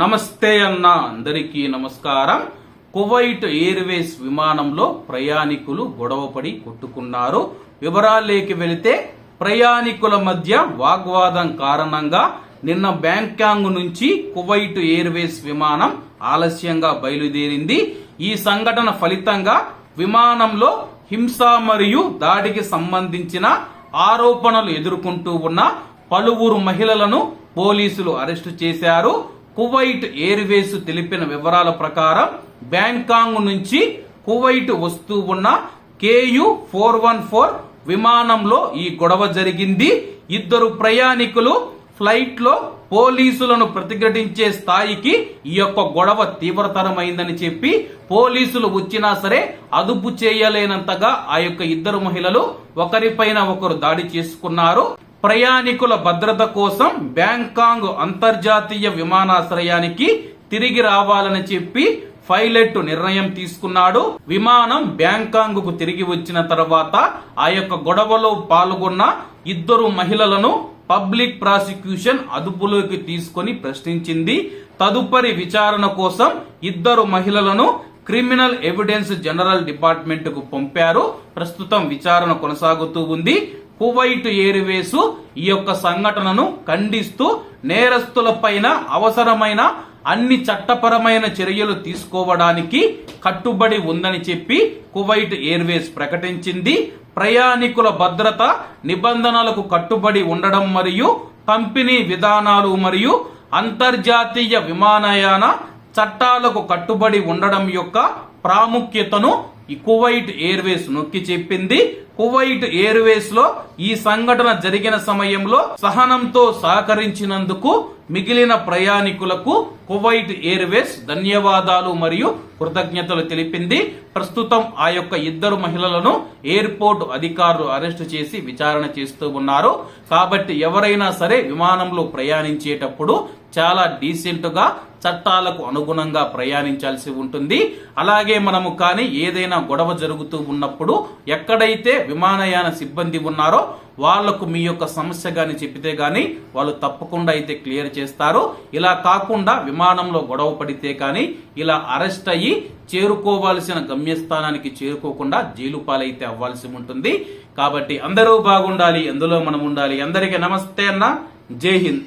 నమస్తే అన్న అందరికీ నమస్కారం. కువైట్ ఎయిర్వేస్ విమానంలో ప్రయాణికులు గొడవపడి కొట్టుకున్నారు. వివరాల్లోకి వెళితే ప్రయాణికుల మధ్య వాగ్వాదం కారణంగా నిన్న బ్యాంకాంగ్ నుంచి కువైట్ ఎయిర్వేస్ విమానం ఆలస్యంగా బయలుదేరింది. ఈ సంఘటన ఫలితంగా విమానంలో హింస మరియు దాడికి సంబంధించిన ఆరోపణలు ఎదుర్కొంటూ ఉన్న పలువురు మహిళలను పోలీసులు అరెస్టు చేశారు. కువైట్ ఎయిర్వేస్ తెలిపిన వివరాల ప్రకారం బ్యాంకాంగ్ నుంచి కువైట్ వస్తూ ఉన్న కేయు ఫోర్ వన్ ఫోర్ విమానంలో ఈ గొడవ జరిగింది. ఇద్దరు ప్రయాణికులు ఫ్లైట్లో పోలీసులను ప్రతిఘటించే స్థాయికి ఈ యొక్క గొడవ తీవ్రతరమైందని చెప్పి పోలీసులు వచ్చినా సరే అదుపు చేయలేనంతగా ఆ యొక్క ఇద్దరు మహిళలు ఒకరిపైన ఒకరు దాడి చేసుకున్నారు. ప్రయాణికుల భద్రత కోసం బ్యాంకాంగ్ అంతర్జాతీయ విమానాశ్రయానికి తిరిగి రావాలని చెప్పి పైలట్ నిర్ణయం తీసుకున్నాడు. విమానం బ్యాంకాంగ్కు తిరిగి వచ్చిన తర్వాత ఆ యొక్క గొడవలో పాల్గొన్న ఇద్దరు మహిళలను పబ్లిక్ ప్రాసిక్యూషన్ అదుపులోకి తీసుకొని ప్రశ్నించింది. తదుపరి విచారణ కోసం ఇద్దరు మహిళలను క్రిమినల్ ఎవిడెన్స్ జనరల్ డిపార్ట్మెంట్కు పంపారు. ప్రస్తుతం విచారణ కొనసాగుతూ ఉంది. కువైట్ ఎయిర్వేసు ఈ యొక్క సంఘటనను ఖండిస్తూ నేరస్తులపైన అవసరమైన అన్ని చట్టపరమైన చర్యలు తీసుకోవడానికి కట్టుబడి ఉందని చెప్పి కువైట్ ఎయిర్వేస్ ప్రకటించింది. ప్రయాణికుల భద్రత నిబంధనలకు కట్టుబడి ఉండడం మరియు పంపిణీ విధానాలు మరియు అంతర్జాతీయ విమానయాన చట్టాలకు కట్టుబడి ఉండడం యొక్క ప్రాముఖ్యతను ఈ కువైట్ ఎయిర్వేస్ నొక్కి చెప్పింది. కువైట్ ఎయిర్వేస్లో ఈ సంఘటన జరిగిన సమయంలో సహనంతో సహకరించినందుకు మిగిలిన ప్రయాణికులకు కువైట్ ఎయిర్వేస్ ధన్యవాదాలు మరియు కృతజ్ఞతలు తెలిపింది. ప్రస్తుతం ఆ యొక్క ఇద్దరు మహిళలను ఎయిర్పోర్ట్ అధికారులు అరెస్టు చేసి విచారణ చేస్తూ ఉన్నారు. కాబట్టి ఎవరైనా సరే విమానంలో ప్రయాణించేటప్పుడు చాలా డీసెంట్గా చట్టాలకు అనుగుణంగా ప్రయాణించాల్సి ఉంటుంది. అలాగే మనము కానీ ఏదైనా గొడవ జరుగుతూ ఉన్నప్పుడు ఎక్కడైతే విమానయాన సిబ్బంది ఉన్నారో వాళ్ళకు మీ యొక్క సమస్య కానీ చెప్పితే కానీ వాళ్ళు తప్పకుండా అయితే క్లియర్ చేస్తారు. ఇలా కాకుండా విమానంలో గొడవ పడితే కానీ ఇలా అరెస్ట్ అయ్యి చేరుకోవాల్సిన గమ్యస్థానానికి చేరుకోకుండా జైలు పాలైతే అవ్వాల్సి ఉంటుంది. కాబట్టి అందరూ బాగుండాలి అందులో మనం ఉండాలి. అందరికీ నమస్తే అన్న. జై హింద్.